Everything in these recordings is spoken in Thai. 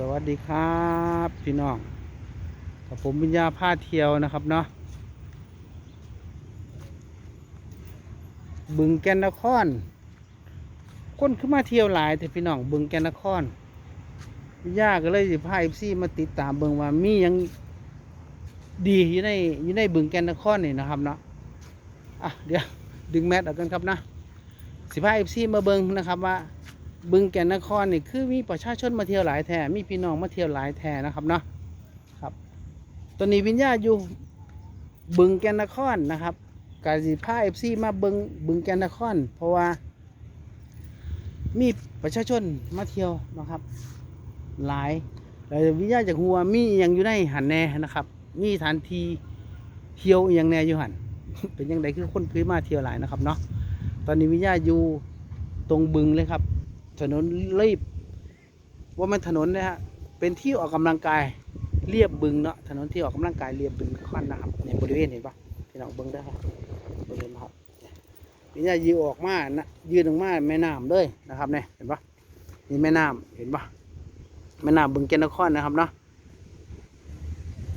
สวัสดีครับพี่น้องกับผมวิญญาพาเที่ยวนะครับเนาะบึงแกนนคร คนขึ้นมาเที่ยวหลายแต่พี่น้องบึงแกนนครวิญญาก็เลยสิพาเอฟซีมาติดตามเบิ่งว่ามียังดีอยู่ในอยู่ในบึงแกนนครนี่นะครับเนาะอะเดี๋ยวดึงแมสออกกันครับนะสิพาเอฟซีมาเบิ่งนะครับว่า บึงแก่นนครนี่คือมีประชาชนมาเที่ยวหลายแท่มีพี่น้องมาเที่ยวหลายแท่นะครับเนาะครับตอนนี้วิญญาอยู่บึงแก่นนครนะครับกาสิพาเอฟซีมาบิงบึงแก่นนคร เพราะว่า มีประชาชนมาเที่ยวนะครับ หลายแล้ววิญญาจากหัวมีอย่างอยู่ในหันแน่นะครับ มีสถานที่เที่ยวอย่างแน่อยู่หันเป็นยังไงคือคนพื้นมาเที่ยวหลายนะครับเนาะตอนนี้วิญญาอยู่ตรงบึงเลยครับ ถนนรีบ ว่ามันถนนนะฮะเป็นที่ออกกำลังกายเรียบบึงเนาะถนนที่ออกกำลังกายเรียบบึงค่อนนะครับในบริเวณเห็นปะพี่น้องเบิ้งได้ครับบริเวณครับนี่เนี่ยยืนออกมานะยืนออกมาแม่น้ำเลยนะครับเนี่ยเห็นปะนี่แม่น้ำเห็นปะแม่น้ำบึงแกนนครนะครับเนาะ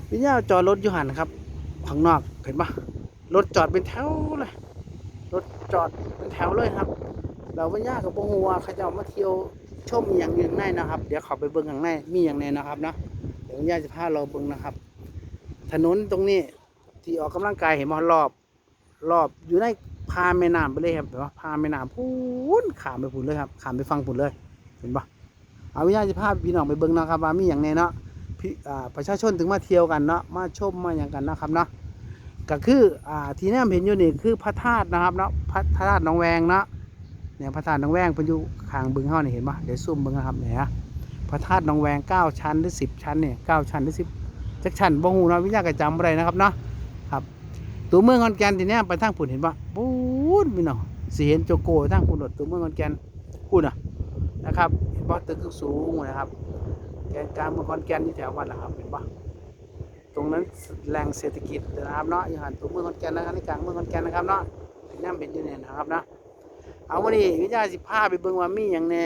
พี่เนี่ยจอดรถอยู่หันครับข้างนอกเห็นปะรถจอดเป็นแถวเลยรถจอดเป็นแถวเลยครับ เราไม่ยากกับพวกหัวเขาจะมาเที่ยวชมอย่างอื่นในนะครับ เดี๋ยวเขาไปเบิ้งข้างในมีอย่างในนะครับนะเดี๋ยวย่าจะพาเราเบิ้งนะครับ ถนนตรงนี้ที่ออกกำลังกายเห็นมารอบ รอบอยู่ในพาแม่น้ำไปเลยครับเห็นปะพาแม่น้ำพูนขามไปพุ่นเลยครับขามไปฟังพุ่นเลยเห็นปะเอาวิญญาณจะพาพี่น้องไปเบิ้งนะครับว่ามีอย่างในเนาะพี่อ่าประชาชนถึงมาเที่ยวกันเนาะมาชมมาอย่างกันนะครับเนาะก็คืออ่าที่แนมเห็นอยู่นี่คือพระธาตุนะครับเนาะพระธาตุหนองแวงเนาะ เนี่ยพระธาตุหนองแวงเพิ่นอยู่ขางบึงเฮาเนี่เห็นปะเดี๋ยวซูมบิ่งนะครับเนี่ยฮะพระธาตุหนองแวงเก้าชั้นหรือสิบชั้นเนี่ยเก้าชั้นหรือสิบจักชั้นบ่ฮู้เนาะวิญญาณก็จำบ่ได้นะครับเนาะครับตัวเมืองขอนแก่นที่เนี้ยไปทางปุ่นเห็นปะปูนพี่น้องสิเห็นโจโกทางปุ่นโดดตัวเมืองขอนแก่นปุ่นอะนะครับเห็นปะตึกสูงนะครับแกนกลางเมืองขอนแก่นที่แถววัดล่ะครับเห็นปะตรงนั้นแหล่งเศรษฐกิจนะครับเนาะอยู่หันตัวเมืองขอนแก่นนะครับในกลางเมืองขอนแก่นนะครับเนาะที่นั่นเป็นอยู่เนี่ยนะครับเนาะ เอาวันนี้วิญญาสิพาไปเบิ่งว่ามีอย่างแน่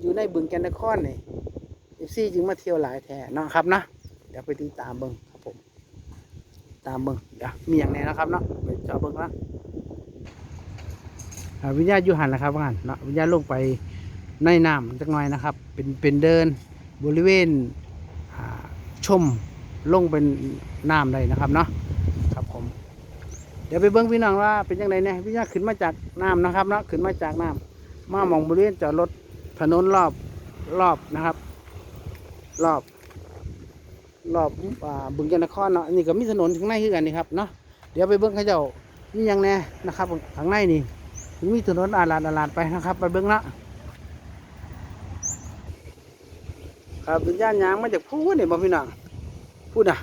อยู่ในบึงแกนนครนี่เอฟซีจึงมาเที่ยวหลายแท้เนาะครับนะเดี๋ยวไปติดตามเบิ่งครับผม ตามเบิ่งเดี๋ยวมีอย่างแน่นะครับเนาะไปเจาะเบิ่งนะวิญญาอยู่หันนะครับว่าหันเนาะวิญญาลงไปในน้ำจักหน่อยนะครับ เป็นเป็นเดินบริเวณชมลงเป็นน้ำเลยนะครับเนาะ ดี๋ยวไปเบิ้งพี่น้องว่าเป็นยังไงเนี่ยพี่น้องขึ้นมาจากน้ำนะครับเนาะขึ้นมาจากน้ำมามองบริเวณจอดรถถนนรอบรอบนะครับ รอบ รอบอ่าบึงแกนครเนาะนี่ก็มีถนนข้างในคือกันนี่ครับเนาะเดี๋ยวไปเบิ้งเขาเจ้ามียังแน่นะครับข้างในนี่มีถนนอาลาดอาลาดไปนะครับ ไปเบิ้งละครับเป็นย่านยางมาจากพูดเนี่ยบ่พี่น้องพูดนะ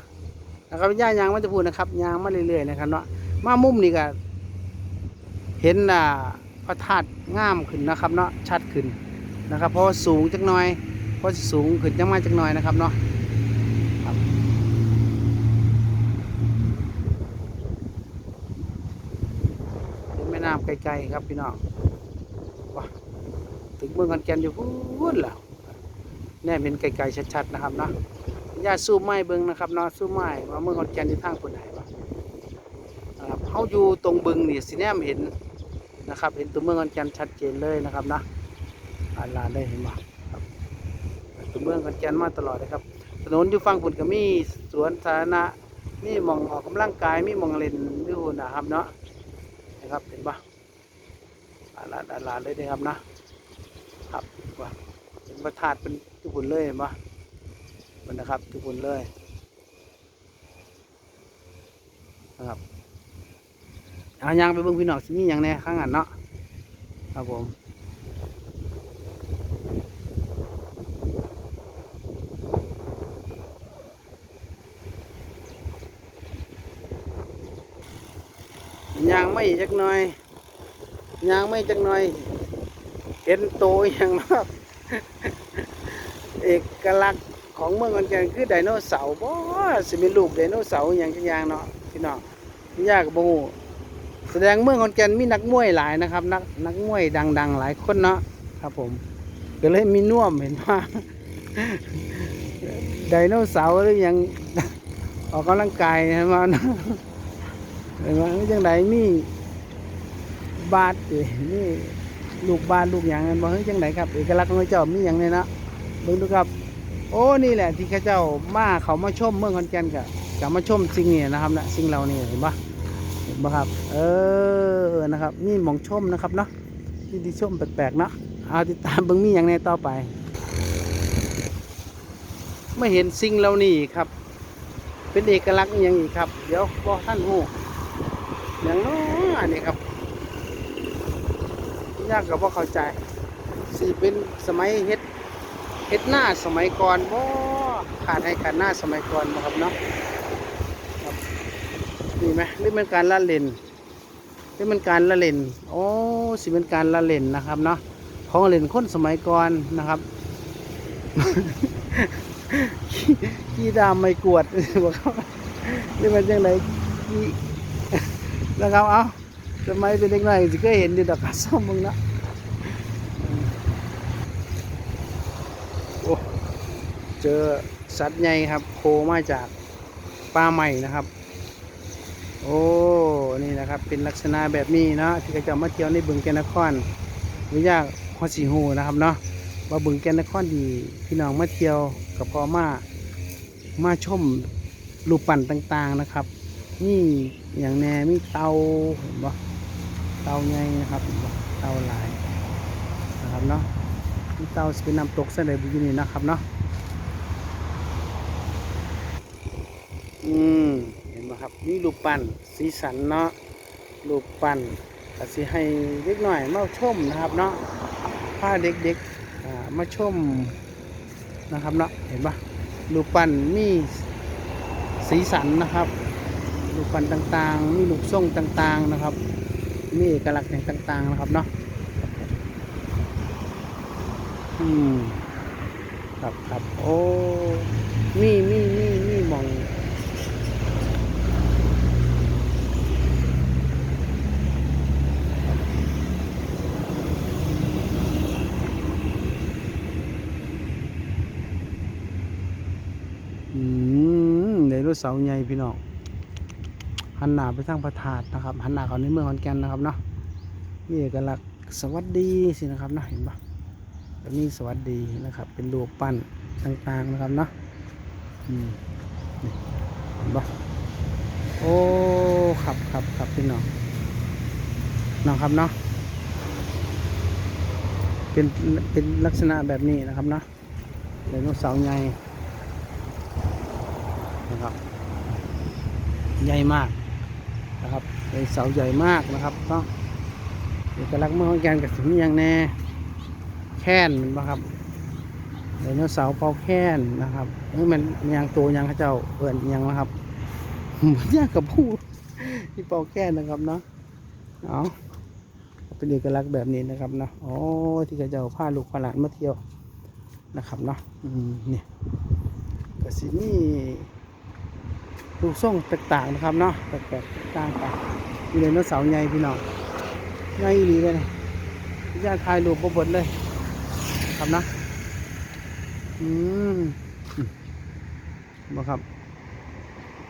นะครับเป็นย่านยางมาจากพูดนะครับยางมาเรื่อยๆนะครับเนาะ มามุมนี่ก็เห็นอ่าพระธาตุงามขึ้นนะครับเนาะชัดขึ้นนะครับ เพราะสูงจักหน่อยเพราะสูงขึ้นจังมาจักหน่อยนะครับเนาะนแม่น้ำไกลๆครับพี่น้องว้าถึงเมืองขอนแก่นอยู่พูดแล้วแน่เป็นไกลๆชัดๆนะครับเนาะญาติสู้ไม้เบิ้งนะครับเนาะสู้ไม้ว่าเมืองขอนแก่นอยู่ทางคนไหน เขาอยู่ตรงบึงนี่สิแนมเห็นนะครับเห็นตัวเมืองขอนแก่นชัดเจนเลยนะครับนะอ่านลานได้เห็นบ่ครับตัวเมืองขอนแก่นมาตลอดเลยครับ ถนนอยู่ฝั่งพุ่นก็มีสวนสาธารณะมีมองออกกำลังกายมีมองเล่นอยู่นะครับเนาะนะครับเห็นบ่อ่านลานอ่านลานเลยนะครับนะครับว่าเป็นประธาตุเป็นทุกคนเลยเห็นบ่มันนะครับทุกคนเลยนะครับ เอายางไปเบิ่งพี่น้องสิมีอย่างแน่ข้างอันเนาะครับผมยางไม่จักหน่อยยางไม่จักหน่อยเห็นโตอย่างเนาะเอกลักษณ์ของเมืองขอนแก่นคือไดโนเสาร์บ่สิเป็นลูกไดโนเสาร์อย่างจักอย่างเนาะพี่น้องยากบบ่ฮู้ แสดงเมืองขอนแก่นมีนักมวยหลายนะครับ นักนักมวยดัง ๆ หลายคนเนาะครับ ผมก็เลยมีน่วมเห็นว่าไดโนเสาร์หรือยังออกกำลังกายนะมันเห็นไหมจังไดมีบาดเนี่ลูกบาดลูกหยังกันบ่เฮ้ยจังไดครับเอกลักษณ์ของเจ้ามีหยังเนี่ยนะเบิ่งดูครับ โอ้นี่แหละที่เขาเจ้ามาเขามาชมเมืองขอนแก่นก็จะมาชมสิ่งนี้นะครับนะสิ่งเรานี่เห็นปะ นะครับ เออนะครับ นี่มองชมนะครับเนาะที่ที่ชมแปลกๆเนาะเอาติดตามเบิ่งมีอย่างในต่อไปไม่เห็นสิ่งเหล่านี้ครับ เป็นเอกลักษณ์อย่างอีกครับ เดี๋ยวบอกท่านหูอย่างน้อยอันนี้ครับ ยากกับว่าเข้าใจสิเป็นสมัยเฮ็ดเฮ็ดหน้าสมัยก่อนบ่ขาดให้กันหน้าสมัยก่อนบ่ครับเนาะ นี่ไหมหรือเป็นการละเล่นหรือเป็นการละเล่นโอ้สิเป็นการละเล่นนะครับเนาะของเล่นคนสมัยก่อนนะครับขี้ดามไม่กวดบอกเขาหรือมันจังไดขี้นะครับเอาสมัยเป็นเด็กน้อยสิเคยเห็นอยู่ดอกกระส้มมึงนะโอ้เจอสัตว์ใหญ่ครับโผล่มาจากป่าใหม่นะครับ โอ้ นี่นะครับ เป็นลักษณะแบบนี้เนาะที่เขาจะมาเที่ยวในบึงแกนนครวิยากฮอดสีหูนะครับเนาะว่าบึงแกนนครดีพี่น้องมาเที่ยวกับพอมามาชมรูปปั้นต่างๆนะครับนี่อย่างแน่มีเตาเห็นปะเตาใหญ่นะครับเห็นปะเตาหลายนะครับเนาะมีเตาสเป็นน้ำตกเสด็จบุญนี่นะครับเนาะอืม ครับนี่รูปปั้นสีสันเนาะรูปปั้นก็สิให้เด็กหน่อยมาชมนะครับเนาะพาเด็กๆามาชมนะครับเนาะเห็นปะรูปปั้นมีสีสันนะครับรูปปั้นต่างๆ มีรูปทรงต่างๆนะครับ มีเอกลักษณ์อย่างต่างๆนะครับเนาะอืมครับครับโอ้มีมีมีมีมองอืมไดโน เสาใหญ่พี่น้องหันหน้าไปทางพระธาตุนะครับหันหน้าเขาในเมืองขอนแก่นนะครับเนาะมีเอกลักษณ์สวัสดีสินะครับเนาะเห็นปะแบบนี้สวัสดีนะครับ เป็นรูปปั้นต่างๆนะครับเนาะอืมเห็นปะโอ้ครับครับครับพี่น้องน้องครับเนาะเป็นเป็นลักษณะแบบนี้นะครับเนาะไดโนเสาร์ใหญ่นะครับ ใหญ่มากนะครับไดโนเสาใหญ่มากนะครับเนาะเอกลักษณ์เมืองขอนแก่นกับสิ่งนี้อย่างแน่แค้นนบ่ครับไดโนเสาร์เป่าแค้นนะครับเอ้ยมันยังตัวยังเขาเจ้าเอิ่นอิหยังนะครับมันยากกับพูดที่เป่าแค้นนะครับเนาะเอาเป็นเอกลักษณ์แบบนี้นะครับเนาะโอ้ที่เขาเจ้าพาลูกพาหลานมาเที่ยวนะครับเนาะอืมนี่กสินี่ ลูกส่งแตกต่างนะครับเนาะแปลกๆต่างไปมีไดโนเสาร์ใหญ่พี่น้องใหญ่ดีเลยนะญาติถ่ายรูปบ่เบดเลยครับนะอืมอืมบ่ครับ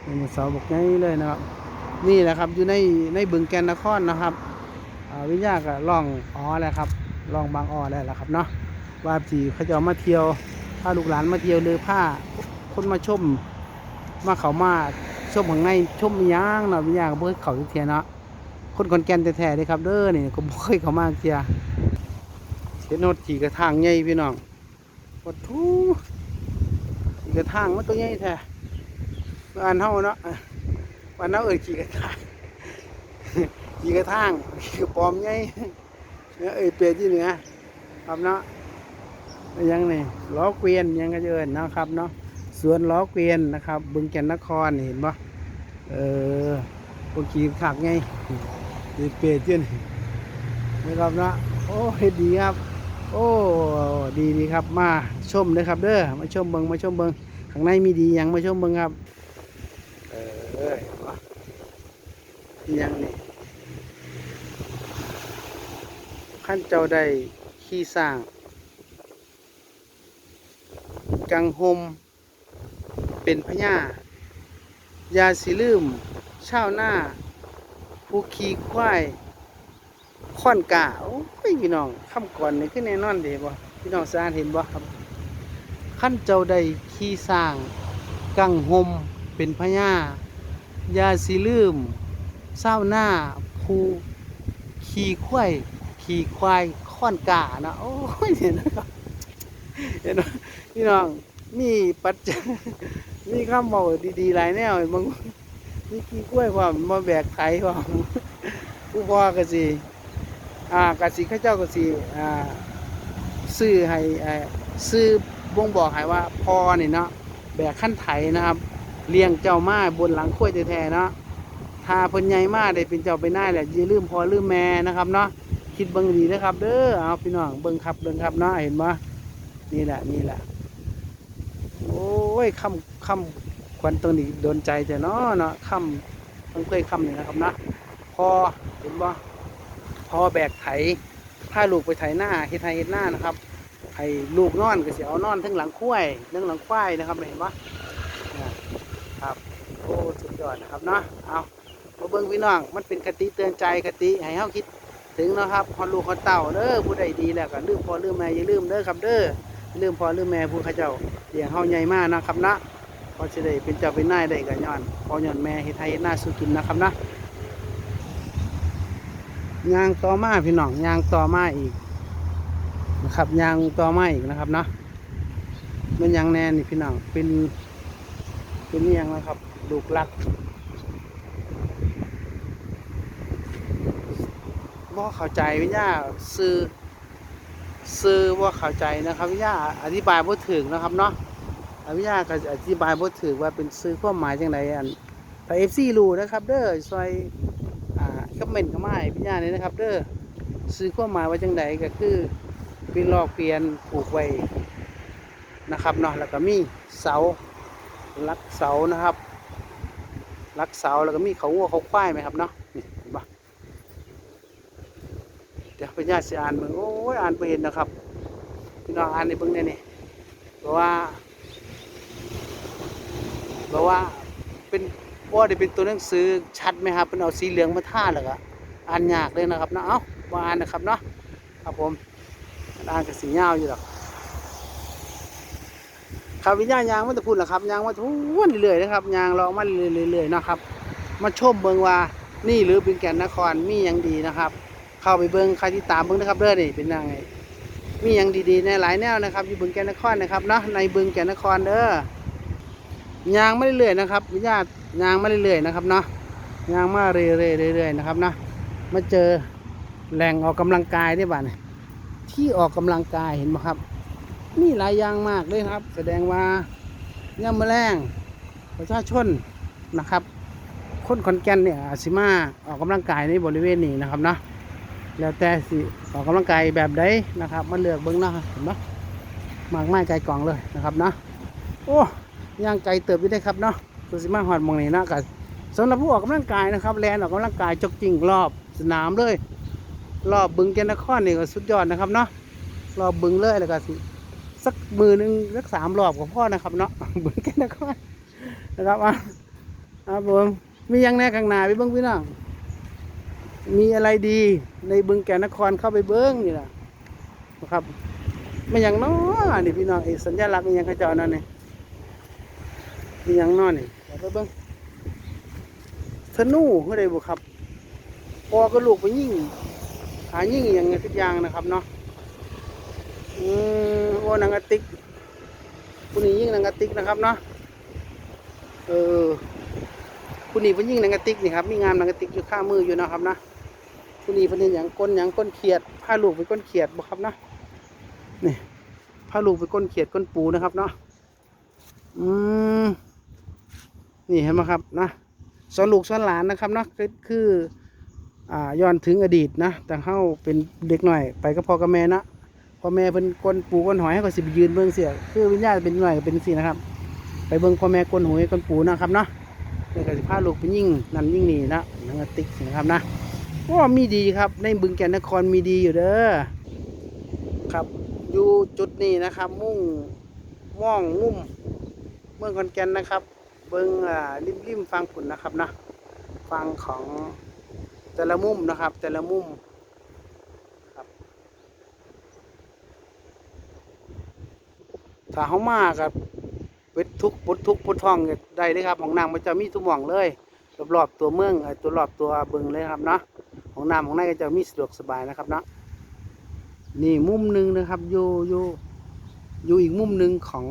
เป็นเสาบอกไงเลยนะครับ นี่แหละครับอยู่ในในบึงแกนนครนะครับอ่าวิญญาก็ล่องอ๋อแหละครับล่องบางอ้อแล้วละครับเนาะว่าที่เขาจะเอามาเที่ยวพาลูกหลานมาเที่ยวหรือพาคนมาชม มาเขามาชมข้างในชมอิหย่างเนาะวิญญาก็บ่เคยเขาเทียวเนาะคนขอนแก่นแท้ๆเลยครับเด้อนี่ก็บ่เคยเขามาเทียเห็นโนดขี่กระทางใหญ่พี่น้องวัดทูขี่กระทางมันตัวใหญ่แท้บ้านเฮาเนาะบ้านเฮาเอ่ยขี่กระทางขี่กระทางขี่กระปอมใหญ่เนี่ยเอ่ยเปรียที่เหนือครับเนาะยังนี่ล้อเกวียนยังก็เจอเนะครับเนาะ สวนล้อเกวียนนะครับ บึงแก่นนครนี่เห็นปะเออพวกขี่ขักไงดีเปรตเจ้นนะครับนะโอ้เฮ็ดดีครับ โอ้ดีดีครับมาชมเลยครับเด้อมาชมเบิงมาชมเบิงข้างในมีดีหยังมาชมเบิงครับเออมาอีหยังนี่ขั้นเจ้าได้ขี้สร้าง กังหม เป็นพญายาสิลืมชาวนาผู้ขี่ควายค่อนกาโอ้ยพี่น้องคำก่อนนี่คือแน่นอนเด้บ่พี่น้องสารเห็นบ่ครับขั้นเจ้าใดขี่สร้างกังหมเป็นพญายาสิลืมเศร้าหน้าผู้ขี่ควายขี่ควายค่อนกานะโอ้ยเห็นนะครับเห็นพี่น้อง มีปัจจัยมีคำบอกดีๆหลายแนวบางมีขี่กล้วยพร้อมมาแบกไถพร้อมผู้พ่อกสิอ่ากสิข้าเจ้ากสิอ่าซื้อให้ซื้อบ่งบอกให้ว่าพ่อนี่เนาะแบกขั้นไถนะครับเลี้ยงเจ้ามาบนหลังข้วยแท้ๆเนาะถ้าเพิ่นใหญ่มาได้เป็นเจ้าไปได้แหละอย่าลืมพอลืมแม่นะครับเนาะคิดเบิ่งดีนะครับเด้อเอาพี่น้องเบิ่งครับเบิ่งครับเนาะเห็นบ่นี่แหละนี่แหละ โอ้ยคำคำควันตรงนี้โดนใจแต่เนาะเนาะคำต้องเคยคำนี่นะครับนะพอเห็นบ่พอแบกไถพาลูกไปไถหน้าเฮ็ดไถเฮ็ดหน้านะครับให้ลูกนอนก็เสิเอานอนทั้งหลังคุ้ยทั้งหลังควายนะครับเห็นปะครับโอ้สุดยอดนะครับเนาะเอามาเบิ่งพี่น้องมันเป็นคติเตือนใจคติให้เฮาคิดถึงนะครับพอลูกพอเต่าเด้อผู้ใดดีแล้วก็ลืมพอลืมแม่อย่าลืมเด้อครับเด้อ ลืมพ่อลืมแม่ผู้เขาเจ้าเลี้ยงเฮาใหญ่มากนะครับนะพอจะได้เป็นเจ้าเป็นนายได้ก็ย้อนพอย้อนแม่เฮ็ดให้เฮ็ดหน้าสู่กินนะครับนะยางต่อมาพี่น้องยางต่อมาอีกนะครับยางต่อม้อีกนะครับเนาะมันยางแน่นี่พี่น้องเป็นเป็นยังนะครับลูกลักว่าเข้าใจวิญญาซื้อ ซื้อว่าเข้าใจนะครับวิญญาอธิบายบ่ถึงนะครับเนาะวิญญาก็อธิบายบ่ถึงว่าเป็นซื้อความหมายจังไดอันถ้า FC รู้นะครับ เด้อซอยอ่าคอมเมนต์เข้ามาให้วิญญาเนี่ยนะครับ เด้อซื้อความหมายว่าจังไดก็คือเป็นลอกเปลี่ยนปลูกไว้นะครับเนาะแล้วก็มีเสาลักเสานะครับลักเสาแล้วก็มีเขาวัวเขาควายไหมครับเนาะ เดี๋ยวพญาสิอ่านมึงโอ้ยอ่านไปเห็นนะครับพี่น้องอ่านในเบื้องเนี่ยนี่เพราะว่าเพราะว่าเป็นว่าได้เป็นตัวหนังสือชัดไหมครับเป็นเอาสีเหลืองมาท่าแล้วก็อ่านยากเลยนะครับเนาะเอ้ามาอ่านนะครับเนาะครับผมอ่านกับสียาอยู่หรอกครับวิญญาณยางมันจะพูดหรอครับยางมันจะพูดเรื่อยๆนะครับยางเรามาเรื่อยๆนะครับมาชมเบิงว่านี่หรือเป็นแก่นนครมีอย่างดีนะครับ เข้าไปเบิงใครที่ตามเบิงนะครับเด้อนี่เป็นยังไงมีอย่างดีๆในหลายแนวนะครับ อยู่บึงแก่นนครนะครับเนาะในบึงแก่นนครเด้อยางไม่เรื่อยนะครับวิญญาณยางไม่เรื่อยนะครับเนาะยางมาเรื่อยๆเรื่อยนะครับเนาะมาเจอแหล่งออกกำลังกายได้บ้านี่ที่ออกกำลังกายเห็นไหมครับ มีหลายอย่างมากเลยครับ แสดงว่าย่ำมะแรงประชาชนนะครับ คนขอนแก่นเนี่ยอาจสิมาออกกำลังกายในบริเวณนี้นะครับเนาะ แล้วแต่สิออกกำลังกายแบบใดนะครับมาเลือกเบิ้งเนาะเห็นไหมมากไม้ไกลกล่องเลยนะครับเนาะโอ้ย่างไกลเติบอยู่ได้ครับเนาะตัวสิมาหอดมองนี้นะกับสำหรับผู้ออกกำลังกายนะครับแลนออกกำลังกายจกจริงรอบสนามเลย รอบบึงแกนนครนี่ก็สุดยอดนะครับเนาะรอบบึงเลยแล้วก็สิสักมือหนึ่งสักสามรอบกับพ่อนะครับเนาะบึงแกนนครนะครับอะครับผมมียังแน่ข้างหน้าไปเบิ้งพี่น้อง มีอะไรดีในบึงแกนนครเข้าไปเบิ้งนี่นะนะครับไม่อย่างน้อนี่พี่น้องไอ้สัญลักษณ์อหยังเขาเจ้านั่นนี่มีหยังน้อนี่เดี๋ยวไปเบิ้งธนูเมื่อใดบุครับพอก็ลูกไปยิ่งหายิ่งอย่างเงี้ยทุกอย่างนะครับเนาะอืมโอ้นังกติกผู้นี้ยิ่งนังกติกนะครับเนาะเออผู้นี้เป็นยิ่งนังกติกนี่ครับมีงามนังกติกอยู่ข้างมืออยู่นะครับนะ ผู้นี้เป็นอย่างก้นอย่างก้นเขียดผ้าลูกไปก้นเขียดบ่ครับนะนี่ผ้าลูกไปก้นเขียดก้นปูนะครับเนาะอืมนี่เห็นไหมครับนะสอนลูกสอนหลานนะครับเนาะคือคืออ่าย้อนถึงอดีตนะแต่เข้าเป็นเด็กหน่อย ไปกับพ่อกับแม่นะพอแม่เป็นก้นปูก้นหอยให้ก็สิไปยืนเบื้องเสียคือวิญญาณเป็นหน่อยเป็นสินะครับ ไปเบื้องพ่อแม่ก้นหอยก้นปูนะครับเนาะเดี๋ยวก็สิพาลูกไปยิ่งนั่นยิ่งนี่นะนังกติกนะครับนะ ว่ามีดีครับในบึงแก่นนครมีดีอยู่เด้อครับอยู่จุดนี้นะครับ มุ่งม่องมุ่มเมืองขอนแก่นนะครับ เบิ้งอ่าริมริมฟังผุนนะครับนะฟังของแต่ละมุมนะครับ แต่ละมุมครับถ้าเขามากับเวททุกปุดทุกปุดทองได้เลยครับของนางมันจะมีทุกหม่องเลยรอบๆตัวเมืองเอ่อตัวรอบตัวเบิงเลยครับเนาะ ของน้ำของในก็จะมีสะดวกสบายนะครับเนาะนี่มุมหนึ่งนะครับอยู่อยู่อยู่อีกมุมหนึ่งของ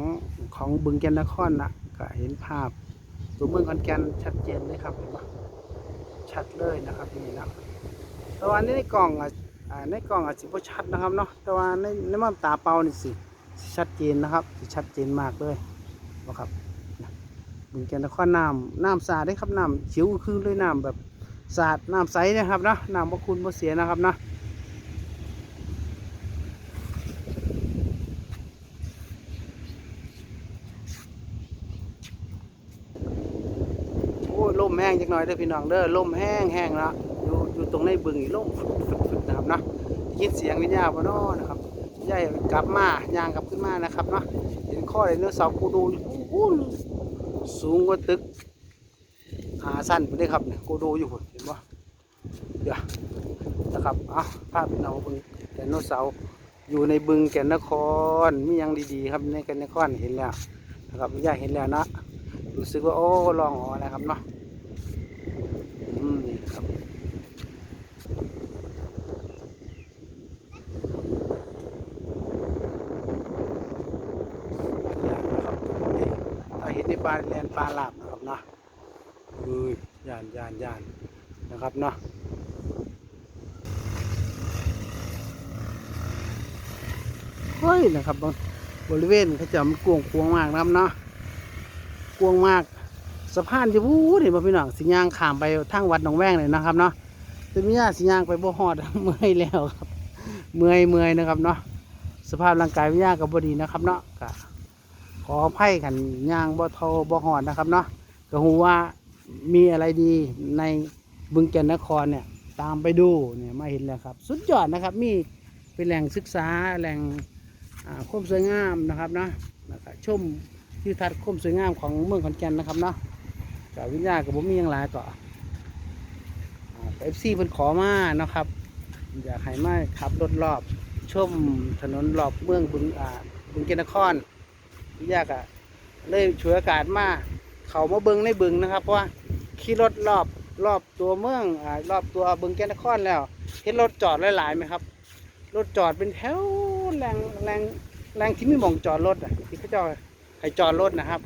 ของบึงแกนนครนะก็เห็นภาพตัวเมืองขอนแก่นชัดเจนเลยครับเห็นปะชัดเลยนะครับนี่นะแต่ว่าในกล่องอะอ่าในกล่องอาจจะบ่ชัดนะครับเนาะแต่ว่าในในม่านตาเปล่านี่สิชัดเจนนะครับชัดเจนมากเลยนะครับบึงแกนนครน้ำน้ำสาดได้ครับน้ำเขียวคือเลยน้ำแบบ สะอาดน้ำใสนะครับเนาะน้ำบ่คุณบ่เสียนะครับเนาะโอ้ลมแห้งจักหน่อยเด้อพี่น้องเด้อลมแห้งแห้งแล้วอยู่อยู่ตรงในบึงนี่ลมฟึดฟึดฟึดนะครับเนาะยินเสียงวิญญาณบ่เนาะนะครับย่ายกลับมาย่างกลับขึ้นมานะครับเนาะเห็นข้อไดโนเสาร์กูดูอู้สูงกว่าตึก หาสั้นไปได้ครับเนี่ยกูดูอยู่พุ่นเห็นปะเดี๋ยวนะครับอะภาพพี่น้องบึงแก่นโนเสาร์อยู่ในบึงแก่นนครมียังดีๆ ครับในแก่นนครเห็นแล้วนะครับย่าเห็นแล้วนะรู้สึกว่าโอ้ลองอ๋อนะครับเนาะอืมนี่ครับนะครับถ้าเห็นในปลาแลนปลาหลาบนะครับเนาะ เอ้ยย่านย่านย่านนะครับเนาะเฮ้ยนะครับบริเวณเขาจะมันกวงควงมากนะครับเนาะกวงมากสะพานจะวู้เห็นป่ะพี่น้องสิยางขามไปทางวัดหนองแวงเลยนะครับเนาะแต่มีญาสิยางไปบ่ฮอดเมื่อยแล้วครับ เมื่อยเมื่อยนะครับเนาะสภาพร่างกายวิญญากับบดีนะครับเนาะขออภัยกันยางบ่เทอบ่ฮอดนะครับเนาะก็หูว่า มีอะไรดีในบึงแก่นนครเนี่ยตามไปดูเนี่ยมาเห็นแล้วครับ สุดยอดนะครับมีเป็นแหล่งศึกษาแหล่งความสวยงามนะครับนะนะครับชมทิวทัศน์ความสวยงามของเมืองขอนแก่นนะครับเนาะกับวิญญาณกับผมมีอย่างไรก็เอฟซีเพิ่นขอมานะครับ อยากให้มาขับรถรอบชมถนนรอบเมืองบึงอ่าบึงแก่นนครวิญญาณก็เลยฉวยโอกาสมา เขามาเบิงในบึงนะครับ เพราะว่าขี่รถรอบรอบตัวเมืองอ่ารอบตัวบึงแก่นครแล้ว เห็นรถจอดหลายๆไหมครับ รถจอดเป็นแถวแรงแรงแรงที่ไมีหมองจอดรถอะที่เขาจ้าให้จอดรถนะครับ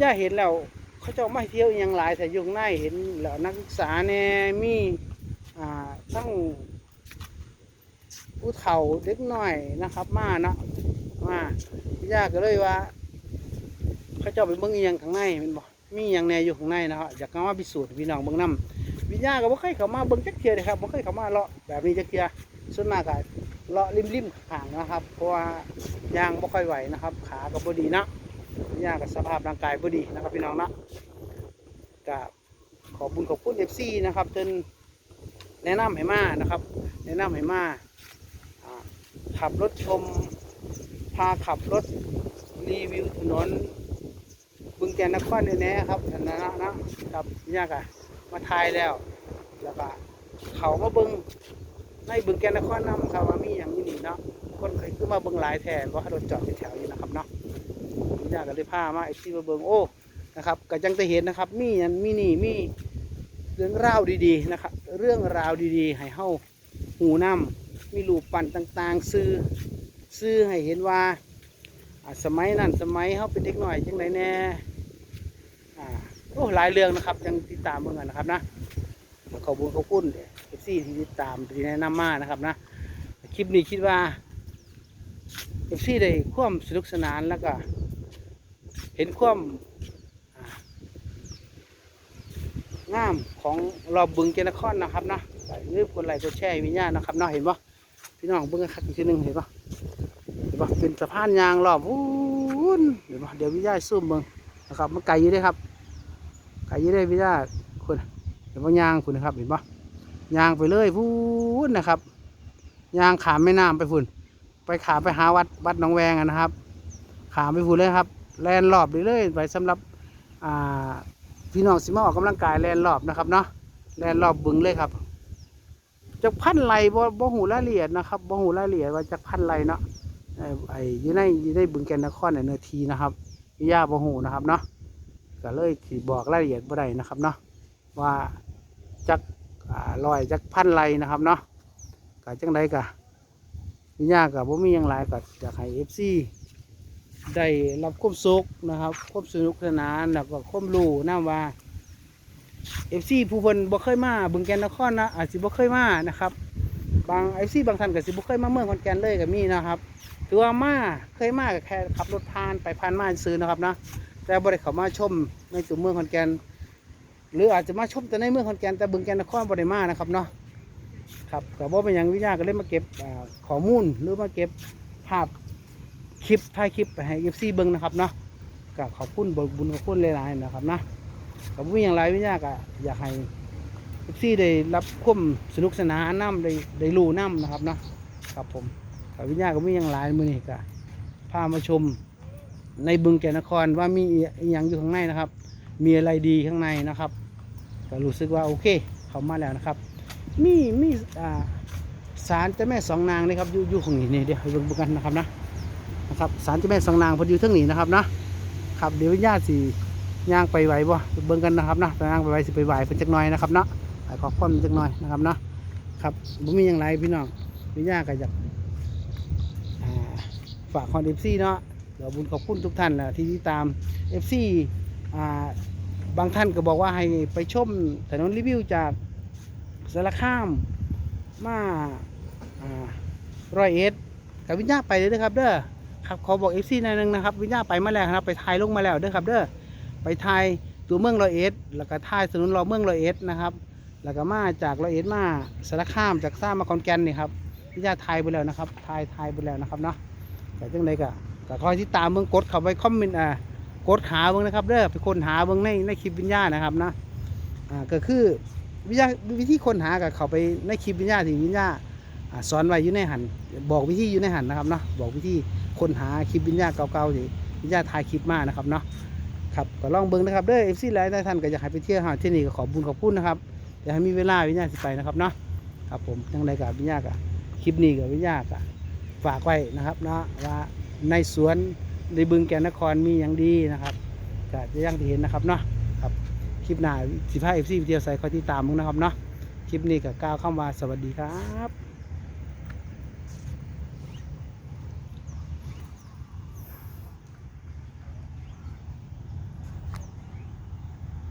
ย่าเห็นแล้วเขาจ้าไม่เที่ยวอหยังหลายแต่ยุงในเห็นแล้วนักศึกษาเนี่ยมีอ่าทั้งผู้เฒ่าเด็กน้อยนะครับ มาเนาะมาย่าก็เลยว่า เขาเจ้าไปเบิ่งอีหยังข้างในมันบ่มีอหยังแน่อยู่ข้างในนะครับอยากเอามาพิสูจน์ให้พี่น้องเบิ่งนํวิญญาณก็บ่เคยเข้ามาเบิ่งจักเทียเลยครับบ่เคยเข้ามาเลาะแบบนี้จักเทียส่วนมากก็เลาะริมๆข้างนะครับ เพราะว่ายางบ่ค่อยไหวนะครับ ขาก็บ่ดีนะวิญญาณก็สภาพร่างกายบ่ดีนะครับพี่น้องนะก็ขอบุญขอบคุณ FC นะครับจนแนะนำให้มานะครับ แนะนำให้มาขับรถชมพาขับรถรีวิวถนน บึงแกนนครเนี่ยแน่ครับนั่นะนะครับยกะมาทายแล้ว แล้วก็เขามาบึงในบึงแกนนครนำครับว่ามีอย่างนี้นี่เนาะคนเคยขึ้นมาบึงหลายแทนว่ารถจอดแถวนี้นะครับเนาะยากก็เลยพามาไอ้ที่มาบิงโอ้นะครับก็จังจะเห็นนะครับ มีอันมีนี่มีเรื่องราวดีๆนะครับ เรื่องราวดีๆ ให้เฮาหูน้ำมีรูปปั้นต่างๆ ซื้อซื้อให้เห็นว่าสมัยนั้นสมัยเขาเป็นเด็กหน่อยจังไรแน่ โอ้หลายเรื่องนะครับยังติดตามเมื่อกันนะครับนะขอบคุณขอบคุณเอฟซีที่ติดตามที่แนะนำมานะครับนะคลิปนี้คิดว่าเอฟซีได้ความสนุกสนานแล้วก็ เห็นความงามของรอบบึงเจนครนะครับนะอย่าลืมกดไลค์กดแชร์วิญญาณนะครับเนาะเห็นปะพี่น้องเบิ่งกันคักอีกทีหนึงเห็นปะเห็นปะเป็นสะพานยางรอบวู้นเห็นปะเดี๋ยววิญญาณซูมเบิ่งนะครับมันไกลอยู่ด้ครับ ไกลอยู่เด้วิญญาณคุณเห็นปะยางคุณนะครับเห็นปะยางไปเลยวู้นะครับยางขามแม่น้ำไปฝุ่น ไปขามไปหาวัดวัดหนองแวงนะครับ ขามไปฝุ่นเลยครับ แลนรอบเรื่อยไว้สำหรับอ่าพี่น้องสิมาออกกำลังกายแลนรอบนะครับเนาะแลนรอบบึงเลยครับจากพันไรบ่บ่หูรายละเอียดนะครับบ่หูรายละเอียดว่าจากพันไรเนาะไอ้ไอ้อยู่ในอยู่ในบึงแกนนครเนี่ยเนื้อทีนะครับพี่ย่าบ่หูนะครับเนาะ ก็เลยสิบอกรายละเอียดบ่ได้นะครับเนาะว่าจากลอยจากพันไรนะครับเนาะก็จังไดก็พี่ย่าก็บ่มีหยังหลายก็อยากให้ FC ได้รับความสุขนะครับความสนุกสนานแล้วก็ความรู้นะว่าเอฟซีผู้เพิ่นบ่เคยมาบึงแกนนครนะอาจสิบ่เคยมานะครับบางเอฟซีบางท่านก็สิบ่เคยมาเมืองขอนแก่นเลยก็มีนะครับถือว่ามาเคยมาก็แค่ขับรถผ่านไปผ่านมาซื้อนะครับนะ แต่บ่ได้เขามาชมในตัวเมืองขอนแก่นหรืออาจจะมาชมแต่ในเมืองขอนแก่นแต่บึงแกนนครบ่ได้มานะครับเนาะครับก็บ่เป็นหยังวิทยาก็เลยมาเก็บข้อมูลหรือมาเก็บภาพคลิปถ่ายคลิปไปให้เอฟซีเบิ้งนะครับเนาะก็ขอบคุณบบุญขอบคุณหลายๆนะครับนะกับวิ่งอย่างไรวิญญาก็อยากให้เอฟซีได้รับความสนุกสนานน้ำได้ได้รู้น้ำนะครับเนาะครับผมกับวิญญาก็วิ่อย่างไรมือนี่ก็พามาชม ในบึงแก่นนครว่ามีอย่างอยู่ข้างในนะครับ มีอะไรดีข้างในนะครับก็รู้สึกว่าโอเค เขามาแล้วนะครับ มีมีอ่าศาลเจ้าแม่สองนางนี่ครับอยู่อยู่ของนี้นี่เดี๋ยวเบิ่งกันนะครับนะนะครับสารเจ้าแม่สองนางพอดีทั้งนี้นะครับนะครับเดี๋ยวญาติสิย่างไปไหวบ่เบิ่งกันนะครับนะย่างไปไหวสิไปไหวเพิ่นจักหน่อยนะครับเนาะไปขอพรเพิ่นจักหน่อยนะครับเนาะครับบ่มีหยังไรพี่น้องพี่ย่าก็อยากฝากคอนเอฟซีเนาะ เดี๋ยวบุญขอบคุณทุกท่านแหละที่ติดตามเอฟซีอ่าบางท่านก็บอกว่าให้ไปชมถนนรีวิวจากสารคามมาอ่าร้อยเอ็ดกับวิญญาไปเลยนะครับเด้อครับขอบอกเอฟซีนอยหนึงนะครับ วิญญาไปมาแล้วครับไปทายลงมาแล้วเด้อครับเด้อไปทายตัวเมืองร้อยเอ็ดแล้วก็ทายถนนรอเมืองร้อยเอ็ดนะครับแล้วก็มาจากร้อยเอ็ดมาสารคามจากซ่ามาคอนแกนนี่ครับวิญญาทายไปแล้วนะครับทายทายไปแล้วนะครับเนาะแต่จังไดก็ ก็คอยที่ตามเบิ่งกดเข้าไปคอมเมนต์อ่ากดหาเบิ่งนะครับเด้อไปค้นหาเบิ่งในในคลิปวิญญาณนะครับนะอ่าก็คือวิญญาวิธีค้นหากับเขาไปในคลิปวิญญาณที่วิญญาอ่าสอนไว้อยู่ในหันบอกวิธีอยู่ในหันนะครับเนาะบอกวิธีค้นหาคลิปวิญญาณเก่าๆที่วิญญาณถ่ายคลิปมานะครับเนาะครับก็ลองเบิ่งนะครับเด้อเอฟซีหลายท่านก็อยากให้ไปเที่ยวหาที่นี่ก็ขอบุญขอบคุณนะครับอยากให้มีเวลาวิญญาณสิไปนะครับเนาะครับผมยังไงกับวิญญาณกับคลิปนี้กับวิญญาณกับฝากไว้นะครับเนาะว่า ในสวนในบึงแก่นนครมีอย่างดีนะครับก็จะยังที่เห็นนะครับเนาะครับคลิปหน้าสิบห้าเอฟซีวิดีโอใส่คอยติดตามมึงนะครับเนาะคลิปนี้ก็กล่าวคำว่าสวัสดีครับ